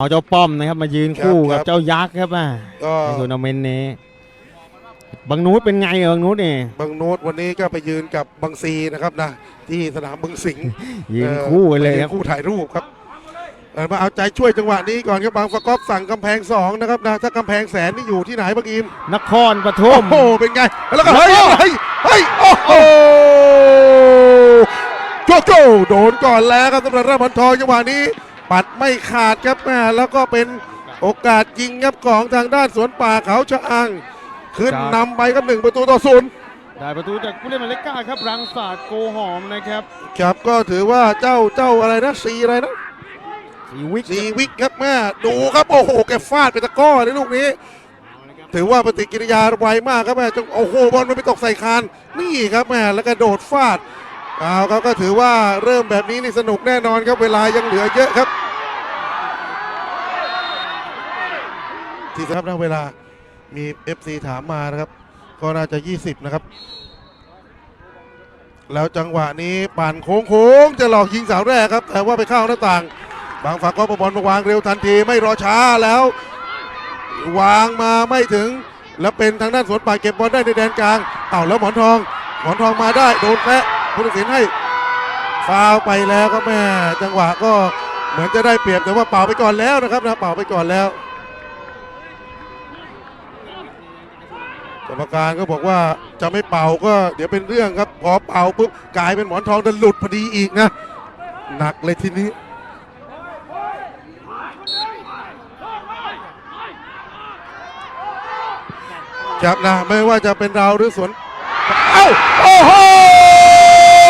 เอาเจ้าป้อมนะครับมายืนคู่ครักับบเจ้ายักษ์ครับอะก็ในทัวร์นาเมนต์นี้ บางนูดเป็นไงเออบางนูดนี่บางโน้ตวันนี้ก็ไปยืนกับบางซีนะครับนะที่สนามบึงสิงห์ยืนเอ่อคู่กันเลยมาครับคู่ถ่ายรูปครับเอ่อมาเอาใจช่วยจังหวะนี้ก่อนครับบางประกอบสั่งกำแพงสองนะครับนะถ้ากำแพงแสนนี่อยู่ที่ไหนบางอิมนครปฐโอ้มโหเป็นไงแล้วก็เฮ้ยเฮ้ยเฮ้ยโอ้โหโจโจโดนก่อนแล้วครับสำหรับราชบันทองจังหวะนี้ ปัดไม่ขาดครับแม่แล้วก็เป็นโอกาสยิงครับของทางด้านสวนป่าเขาชะอัง ขึ้นนำไปครับหนึ่งประตูต่อศูนย์ได้ประตูจากผู้เล่นหมายเลขเก้าครับรังศาสตร์โกหอมนะครับครับก็ถือว่าเจ้าเจ้าอะไรนะสีอะไรนะสีวิกสีวิกครับแม่ดูครับโอ้โหแกฟาดไปตะกร้อในลูกนี้ ถือว่าปฏิกิริยาไวมากครับแม่จงโอ้โหบอลมันไปตกใส่คานนี่ครับแม่แล้วก็โดดฟาด เอาครับก็ถือว่าเริ่มแบบนี้นี่สนุกแน่นอนครับเวลายังเหลือเยอะครับ ที่ครับนะเวลามี FC ถามมานะครับ ก็น่าจะ 20 นะครับ แล้วจังหวะนี้ปั่นโค้งๆ จะหลอกยิงเสาแรกครับ แต่ว่าไปเข้าหน้าต่าง บางฝักก็ประบอลมาวางเร็วทันทีไม่รอช้าแล้ว วางมาไม่ถึง แล้วเป็นทางด้านสวนป่าเก็บบอลได้ในแดนกลางเอ้าแล้วหมอนทอง หมอนทองมาได้โดนแปะ ผู้ตัดสินให้ฟาวล์ไปแล้วครับแม่จังหวะก็เหมือนจะได้เปรียบแต่ว่าเป่าไปก่อนแล้วนะครับนะเป่าไปก่อนแล้วกรรมการก็บอกว่าจะไม่เป่าก็เดี๋ยวเป็นเรื่องครับพอเป่าปุ๊บกลายเป็นหมอนทองจะหลุดพอดีอีกนะหนักเลยทีนี้ครับนะไม่ว่าจะเป็นเราหรือสวนเอ้าโอ้โห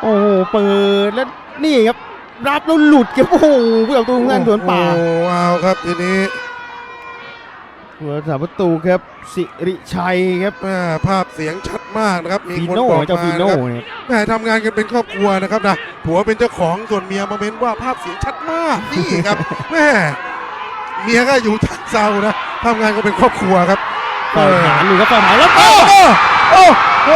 โอ้โหเปิดแล้วนี่ครับ รับแล้วหลุดครับโอ้โหผู้ประตูของทางสวนป่าโอ้เอาครับทีนี้หัวสาประตูครับสิริชัยครับแม่ภาพเสียงชัดมากนะครับมีฟีคนโน่บอกเจ้ามาฟีนะโน่ครับเนี่ยแม่ทำงานกันเป็นครอบครัวนะครับนะผัวเป็นเจ้าของส่วนเมียมาเม้นว่าภาพเสียงชัดมากนี่ครับแม่เมียก็อยู่ทางเซานะทำงานกันเป็นครอบครัวครับเปิดฐานอยู่ครับเปิดฐานแล้วโอ้โหโอ้โห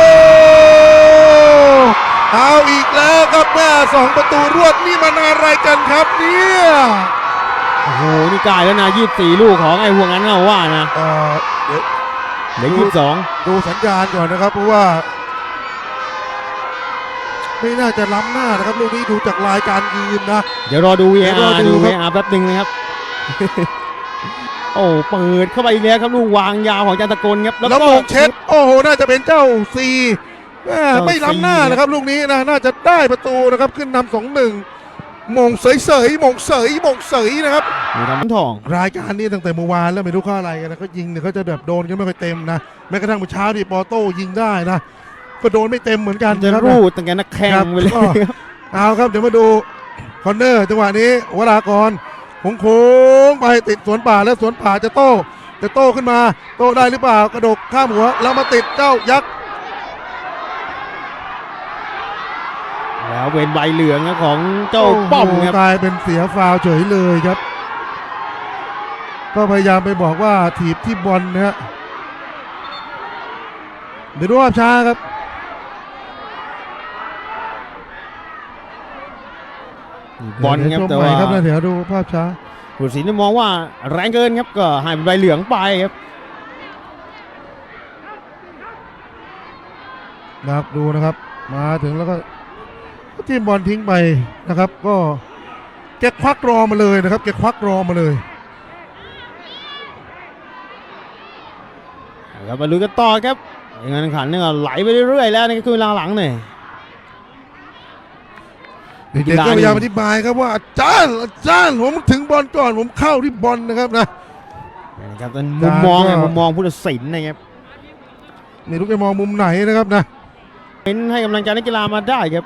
เอาอีกแล้วครับแม่สองประตูรวดนี่มันอะไรกันครับเนี่ยโอ้โหนี่กลายแล้วนะยี่สี่ลูกของไอ้พวกนั้นเอาว่านะเอ่อเดี๋ยวเหลือยี่สองดูสัญญาณก่อนนะครับเพราะว่า ไม่น่าจะล้ำหน้านะครับลูกนี้ดูจากลายการยืนนะ เดี๋ยวรอดู เดี๋ยวรอ VAR ดูดู ครับ VAR แป๊บหนึงนะครับ โอ้เปิดเข้าไปอีกแล้วครับลูกวางยาวของจันตะกลครับแล้วก็มงเช็ดโอ้โหน่าจะเป็นเจ้าซีแม่เจ้า ไม่ล้ำหน้าซีนะครับลูกนี้นะน่าจะได้ประตูนะครับขึ้นนำสองหนึ่งมงเสยเสยๆมงเสยมงเสยนะครับมีทำทอง รายการนี้ตั้งแต่เมื่อวานแล้วไม่รู้ข้ออะไรกันนะเขายิงเนี่ยเขาจะแบบโดนกันไม่ค่อยเต็มนะแม้กระทั่งเมื่อเช้าที่ปอโต้ยิงได้นะก็โดนไม่เต็มเหมือนกันจะนะครับรูดตั้งแต่นักแข่งครับไปเลยก็เอาครับเดี๋ยวมาดูคอนเนอร์จังหวะนี้วรากรโค้งๆไปติดสวนป่าแล้วสวนป่าจะโต้จะโต้ขึ้นมา โต้ได้หรือเปล่ากระดกข้ามหัวแล้วมาติดเจ้ายักษ์ แล้วเวนใบเหลืองนะของเจ้าป้อมโโหครับกลายเป็นเสียฟาวล์เฉยเลยครับ ก็พยายามไปบอกว่าถีบที่บอลนะฮะเดี๋ยวดูภาพช้าครับบอลครับเดี๋ยวชมแต่ใหม่ว่าครับนะเดี๋ยวดูภาพช้าผู้ตัดสินมองว่าแรงเกินครับก็ให้เป็นใบเหลืองไปครับนะครับดูนะครับ มาถึงแล้วก็ จิ้มบอลทิ้งไปนะครับ ก็แกควักรอมาเลยนะครับแกควักรอมาเลยครับมาลุ้นกันต่อครับงานขันเนี่ยก็ไหลไปเรื่อยๆแล้วในครึ่งเวลาหลังเนี่ยเด็กๆก็พยายามอธิบายครับว่าอาจารย์อาจารย์ผมถึงบอลก่อนผมเข้าที่บอลนะครับนะนะครับเป็นมุมมองไงก็มุมมองผู้ตัดสินนะครับไม่รู้จะมองมุมไหนนะครับนะเป็นให้กำลังใจนักกีฬามาได้ครับ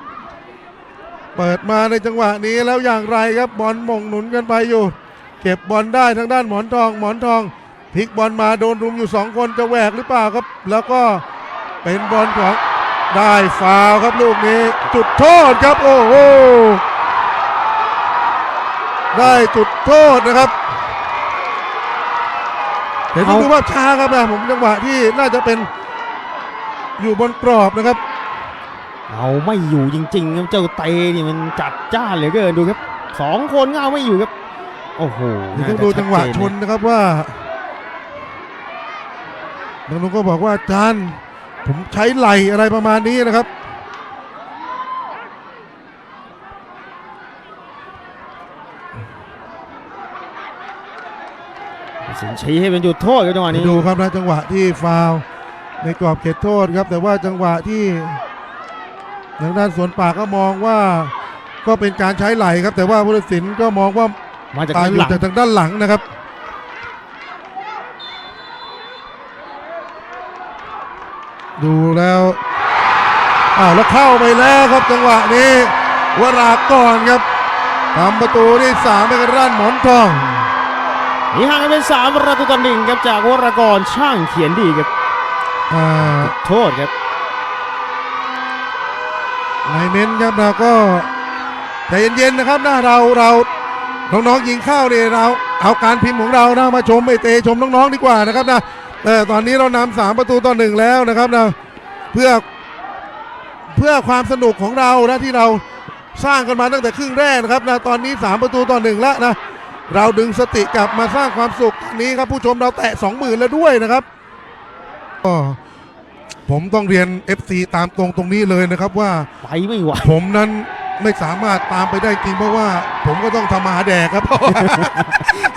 เปิดมาในจังหวะนี้แล้วอย่างไรครับบอลหมงหนุนกันไปอยู่ เก็บบอลได้ทางด้านหมอนทองหมอนทองพลิกบอลมาโดนรุมอยู่สองคนจะแหวกหรือเปล่าครับ แล้วก็เป็นบอลของได้ฟาวล์ครับลูกนี้จุดโทษครับโอ้โหได้จุดโทษนะครับเห็นที่ดูภาพช้าครับนะผมจังหวะที่น่าจะเป็นอยู่บนกรอบนะครับ เอาไม่อยู่จริงๆครับเจ้าเตนี่มันจัดจ้านเหลือเกินดูครับสองคนก็เอาไม่อยู่ครับโอ้โหนี่ต้องดูจังหวะชนนะครับว่าน้องนุ้งก็บอกว่าอาจารย์ผมใช้ไหลอะไรประมาณนี้นะครับสินชี้ให้เป็นจุดโทษครับจังหวะนี้ดูครับนะจังหวะที่ฟาวล์ในกรอบเขตโทษครับแต่ว่าจังหวะที่ ทางด้านสวนป่าก็มองว่าก็เป็นการใช้ไหลครับ แต่ว่าผู้ตัดสินก็มองว่ามาจากตายด้านอหยู่ลังจากทางด้านหลังนะครับ ดูแล้วอ้าวแล้วเข้าไปแล้วครับจังหวะนี้วรากรครับทำประตูที่สามไปกันด้านหมอนทองหนีห่างกันเป็นสามประตูต่อหนึ่งครับจากวรกรช่างเขียนดีครับอ่าโทษครับ ในเม้นครับเราก็ใจเย็นๆนะครับนะเราเราน้องๆยิงเข้าเนี่ยเราเอาการพิมพ์ของเรานะมาชมไอเตชมน้องๆดีกว่านะครับนะแต่ตอนนี้เรานำสามประตูต่อหนึ่งแล้วนะครับนะเพื่อเพื่อความสนุกของเรานะที่เราสร้างกันมาตั้งแต่ครึ่งแรกนะครับนะตอนนี้สามประตูต่อหนึ่งแล้วนะเราดึงสติกลับมาสร้างความสุขนนี้ครับผู้ชมเราแตะสองหมื่นแล้วด้วยนะครับก็ ผมต้องเรียน FC ตามตรงตรงนี้เลยนะครับว่าไปไม่ไหวผมนั้นไม่สามารถตามไปได้จริงเพราะว่า ผมก็ต้องทำมาหาแดกครับ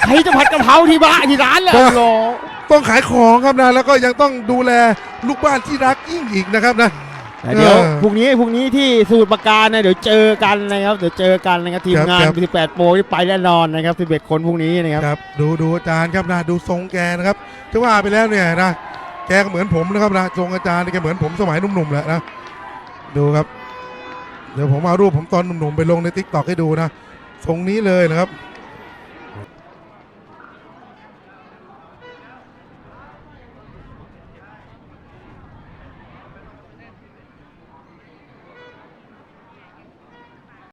ใครจะผัดกะเพราที่บ้านที่ร้านแหละก็รอต้องขายของครับนะแล้วก็ยังต้องดูแลลูกบ้านที่รักยิ่งอีกนะครับนะ แต่เดี๋ยวเออพรุ่งนี้พรุ่งนี้ที่สมุทรปราการนะเดี๋ยวเจอกันนะครับเดี๋ยวเจอกันนะครับทีมครับงานครับ 18โปรที่ไปแน่นอนนะครับ11คนพรุ่งนี้นะครับ ครับดูดูอาจารย์ครับนะดูทรงแกนะครับจะว่าไปแล้วเนี่ยนะแกก็เหมือนผมนะครับนะทรงอาจารย์นี่แกเหมือนผมสมัยหนุ่มๆแหละนะดูครับ เดี๋ยวผมเอารูปผมตอนหนุ่มๆไปลงในทิกตอกให้ดูนะทรงนี้เลยนะครับ